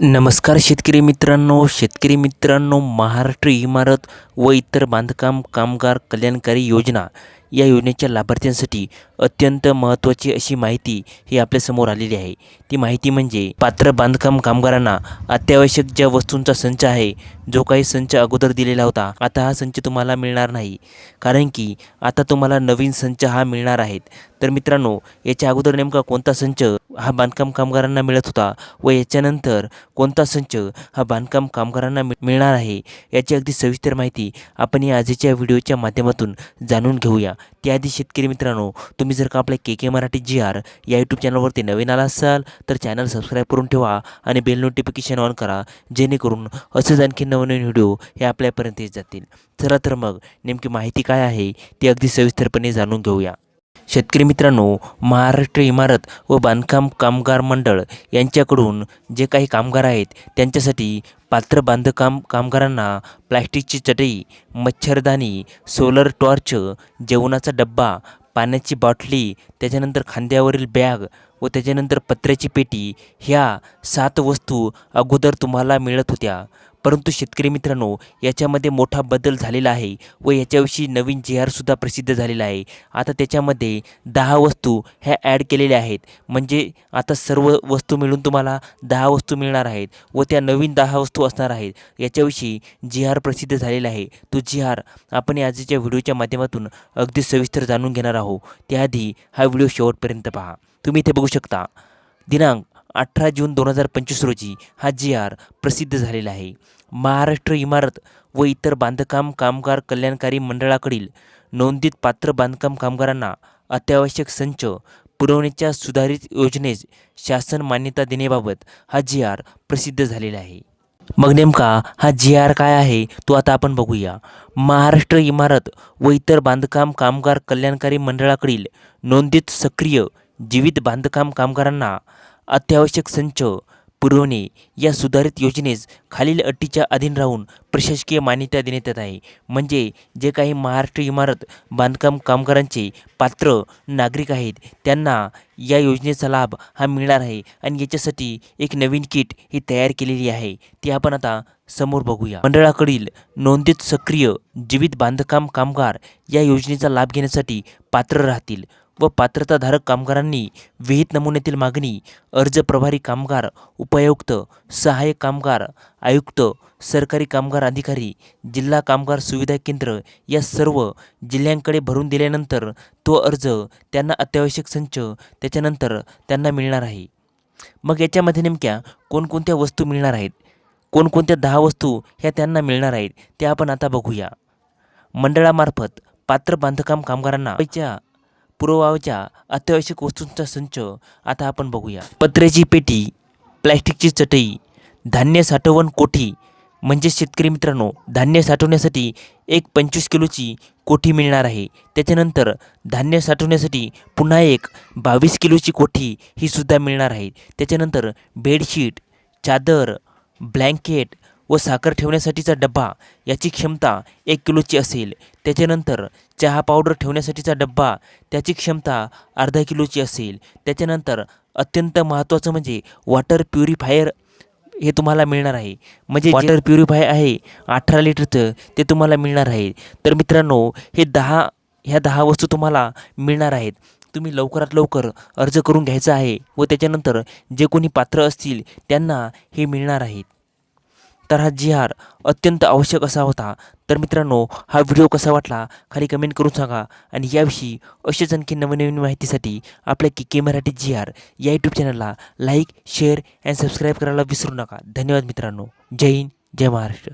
नमस्कार शेतकरी मित्रांनो शेतकरी मित्रांनो महाराष्ट्र इमारत व इतर बांधकाम कामगार कल्याणकारी योजना या योजनेच्या लाभार्थ्यांसाठी अत्यंत महत्त्वाची अशी माहिती ही आपल्यासमोर आलेली आहे. ती माहिती म्हणजे पात्र बांधकाम कामगारांना अत्यावश्यक ज्या वस्तूंचा संच आहे जो काही संच अगोदर दिलेला होता आता हा संच तुम्हाला मिळणार नाही. कारण की आता तुम्हाला नवीन संच हा मिळणार आहेत. तर मित्रांनो याच्या अगोदर नेमका कोणता संच हा बांधकाम कामगारांना मिळत होता व याच्यानंतर कोणता संच हा बांधकाम कामगारांना मिळणार आहे याची अगदी सविस्तर माहिती आपण या आजच्या व्हिडिओच्या माध्यमातून जाणून घेऊया. त्याआधी शेतकरी मित्रांनो तुम्ही जर का आपल्या K K Marathi G R या यूट्यूब चॅनलवरती नवीन आला असाल तर चॅनल सबस्क्राईब करून ठेवा आणि बेल नोटिफिकेशन ऑन करा जेणेकरून असंच आणखी नवनवीन व्हिडिओ हे आपल्यापर्यंत येत जातील. चला तर मग नेमकी माहिती काय आहे ती अगदी सविस्तरपणे जाणून घेऊया. शेतकरी मित्रांनो महाराष्ट्र इमारत व बांधकाम कामगार मंडळ यांच्याकडून जे काही कामगार आहेत त्यांच्यासाठी पात्र बांधकाम कामगारांना प्लॅस्टिकची चटई मच्छरदाणी सोलर टॉर्च जेवणाचा डब्बा पाण्याची बॉटली त्याच्यानंतर खांद्यावरील बॅग व त्याच्यानंतर पत्र्याची पेटी ह्या सात वस्तू अगोदर तुम्हाला मिळत होत्या. परंतु शेतकरी मित्रांनो याच्यामध्ये मोठा बदल झालेला आहे व याच्याविषयी नवीन जे आरसुद्धा प्रसिद्ध झालेला आहे. आता त्याच्यामध्ये दहा वस्तू ह्या ॲड केलेल्या आहेत. म्हणजे आता सर्व वस्तू मिळून तुम्हाला दहा वस्तू मिळणार आहेत व त्या नवीन दहा वस्तू असणार आहेत. याच्याविषयी जी आर प्रसिद्ध झालेला आहे. तो जी आर आपण आजच्या व्हिडिओच्या माध्यमातून अगदी सविस्तर जाणून घेणार आहोत. त्याआधी हा व्हिडिओ शेवटपर्यंत पहा. तुम्ही इथे बघू शकता. दिनांक अठरा जून दोन हजार पंचवीस रोजी हा जी आर प्रसिद्ध झालेला आहे. महाराष्ट्र इमारत व इतर बांधकाम कामगार कल्याणकारी मंडळाकडील नोंदित पात्र बांधकाम कामगारांना अत्यावश्यक संच पुरवण्याच्या सुधारित योजनेस शासन मान्यता देण्याबाबत हा जी आर प्रसिद्ध झालेला आहे. मग नेमका हा जी आर काय आहे तो आता आपण बघूया. महाराष्ट्र इमारत व इतर बांधकाम कामगार कल्याणकारी मंडळाकडील नोंदित सक्रिय जीवित बांधकाम कामगारांना अत्यावश्यक संच पुरवणे या सुधारित योजनेस खालील अटीच्या अधीन राहून प्रशासकीय मान्यता देण्यात येत आहे. म्हणजे जे काही महाराष्ट्र इमारत बांधकाम कामगारांचे पात्र नागरिक आहेत त्यांना या योजनेचा लाभ हा मिळणार आहे आणि याच्यासाठी एक नवीन किट ही तयार केलेली आहे. ती आपण आता समोर बघूया. मंडळाकडील नोंदित सक्रिय जीवित बांधकाम कामगार या योजनेचा लाभ घेण्यासाठी पात्र राहतील. व पात्रताधारक कामगारांनी विहित नमुन्यातील मागणी अर्ज प्रभारी कामगार उपायुक्त सहाय्यक कामगार आयुक्त सरकारी कामगार अधिकारी जिल्हा कामगार सुविधा केंद्र या सर्व जिल्ह्यांकडे भरून दिल्यानंतर तो अर्ज त्यांना अत्यावश्यक संच त्याच्यानंतर त्यांना मिळणार आहे. मग याच्यामध्ये नेमक्या कोणकोणत्या वस्तू मिळणार आहेत? कोणकोणत्या दहा वस्तू ह्या त्यांना मिळणार आहेत? त्या आपण आता बघूया. मंडळामार्फत पात्र बांधकाम कामगारांना पुरोवाच्या अत्यावश्यक वस्तूंचा संच आता आपण बघूया. पत्र्याची पेटी प्लॅस्टिकची चटई धान्य साठवण कोठी. म्हणजे शेतकरी मित्रांनो धान्य साठवण्यासाठी एक पंचवीस किलोची कोठी मिळणार आहे. त्याच्यानंतर धान्य साठवण्यासाठी पुन्हा एक बावीस किलोची कोठी ही सुद्धा मिळणार आहे. त्याच्यानंतर बेडशीट चादर ब्लँकेट व साखर ठेवण्यासाठीचा डब्बा याची क्षमता एक किलोची असेल. त्याच्यानंतर चहा पावडर ठेवण्यासाठीचा डब्बा त्याची क्षमता अर्धा किलोची असेल. त्याच्यानंतर अत्यंत महत्त्वाचं म्हणजे वॉटर प्युरिफायर हे तुम्हाला मिळणार आहे. म्हणजे वॉटर प्युरिफाय आहे अठरा लिटरचं ते तुम्हाला मिळणार आहे. तर मित्रांनो हे दहा ह्या दहा वस्तू तुम्हाला मिळणार आहेत. तुम्ही लवकरात लवकर अर्ज करून घ्यायचा आहे व त्याच्यानंतर जे कोणी पात्र असतील त्यांना हे मिळणार आहेत. तर हा जी आर अत्यंत आवश्यक असा होता. तर मित्रांनो हा व्हिडिओ कसा वाटला खाली कमेंट करून सांगा आणि याविषयी असेच आणखी नवनवीन माहितीसाठी आपल्या K K Marathi G R या यूट्यूब चॅनलला लाईक शेअर अँड सबस्क्राईब करायला विसरू नका. धन्यवाद मित्रांनो. जय हिंद जय महाराष्ट्र.